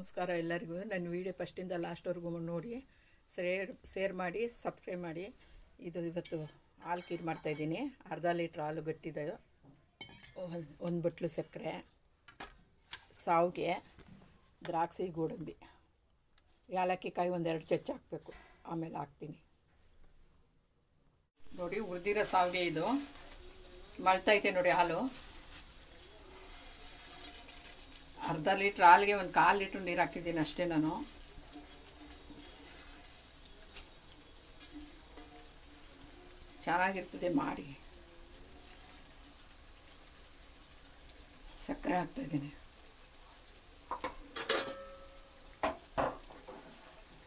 ನಮಸ್ಕಾರ ಎಲ್ಲರಿಗೂ. ನನ್ನ ವೀಡಿಯೋ ಫಸ್ಟಿಂದ ಲಾಸ್ಟ್ವರೆಗೂ ನೋಡಿ ಸೇರ್ ಶೇರ್ ಮಾಡಿ ಸಬ್ಸ್ಕ್ರೈಬ್ ಮಾಡಿ. ಇದು ಇವತ್ತು ಹಾಲು ಖೀರು ಮಾಡ್ತಾಯಿದ್ದೀನಿ ಅರ್ಧ ಲೀಟ್ರ್ ಹಾಲು ಗಟ್ಟಿದೆ. ಒಂದು ಬಟ್ಲು ಸಕ್ಕರೆ, ಸಾವಿಗೆ, ದ್ರಾಕ್ಷಿ, ಗೋಡಂಬಿ. ಏಲಕ್ಕಿ ಕಾಯಿ ಒಂದೆರಡು ಚಚ್ಚ ಹಾಕಬೇಕು. ಆಮೇಲೆ ಹಾಕ್ತೀನಿ. ನೋಡಿ, ಉರಿದಿರೋ ಸಾವಿಗೆ ಇದು. ಮಳ್ತೈತೆ ನೋಡಿ ಹಾಲು. ಅರ್ಧ ಲೀಟ್ರ್ ಹಾಲಿಗೆ ಒಂದು ಕಾಲು ಲೀಟ್ರ್ ನೀರು ಹಾಕಿದ್ದೀನಿ ಅಷ್ಟೇ ನಾನು. ಚೆನ್ನಾಗಿರ್ತದೆ ಮಾಡಿ. ಸಕ್ಕರೆ ಹಾಕ್ತಾಯಿದ್ದೀನಿ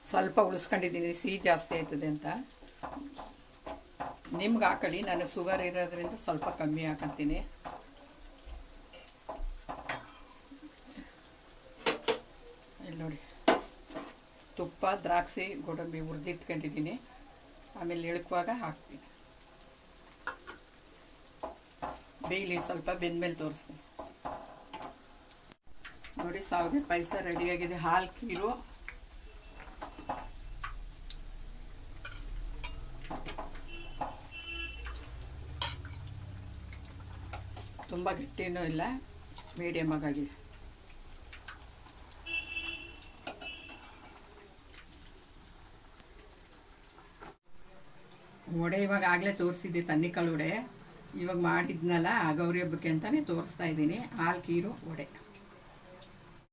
ಸ್ವಲ್ಪ ಉಳಿಸ್ಕೊಂಡಿದ್ದೀನಿ, ಸಿಹಿ ಜಾಸ್ತಿ ಆಯ್ತದೆ ಅಂತ. ನಿಮ್ಗೆ ಹಾಕೊಳ್ಳಿ, ನನಗೆ ಶುಗರ್ ಇರೋದ್ರಿಂದ ಸ್ವಲ್ಪ ಕಮ್ಮಿ ಹಾಕಂತೀನಿ. ಇಲ್ಲಿ ನೋಡಿ. ತುಪ್ಪ, ದ್ರಾಕ್ಷಿ, ಗೋಡಂಬಿ ಹುರಿದಿಟ್ಕೊಂಡಿದ್ದೀನಿ ಆಮೇಲೆ ಇಳುಕುವಾಗ ಹಾಕ್ತೀನಿ. ಬೇಯಲಿ ಸ್ವಲ್ಪ ಬೆಂದ್ಮೇಲೆ ತೋರಿಸ್ತೀನಿ. ನೋಡಿ, ಸಾವಿಗೆ ಪಾಯಸ ರೆಡಿಯಾಗಿದೆ ಹಾಲು ಕೀರು. ತುಂಬ ಗಟ್ಟಿನೂ ಇಲ್ಲ ಮೀಡಿಯಮ್ ಆಗಿದೆ. ವಡೆ ಇವಾಗ ಆಗಲೇ ತೋರಿಸಿದ್ದೆ ತನ್ನಿಕಾಳು ವಡೆ ಇವಾಗ ಮಾಡಿದ್ನಲ್ಲ ಗೌರಿ ಹಬ್ಬಕ್ಕೆ ಅಂತಲೇ ತೋರಿಸ್ತಾ ಇದ್ದೀನಿ. ಹಾಲು, ಕೀರು, ವಡೆ.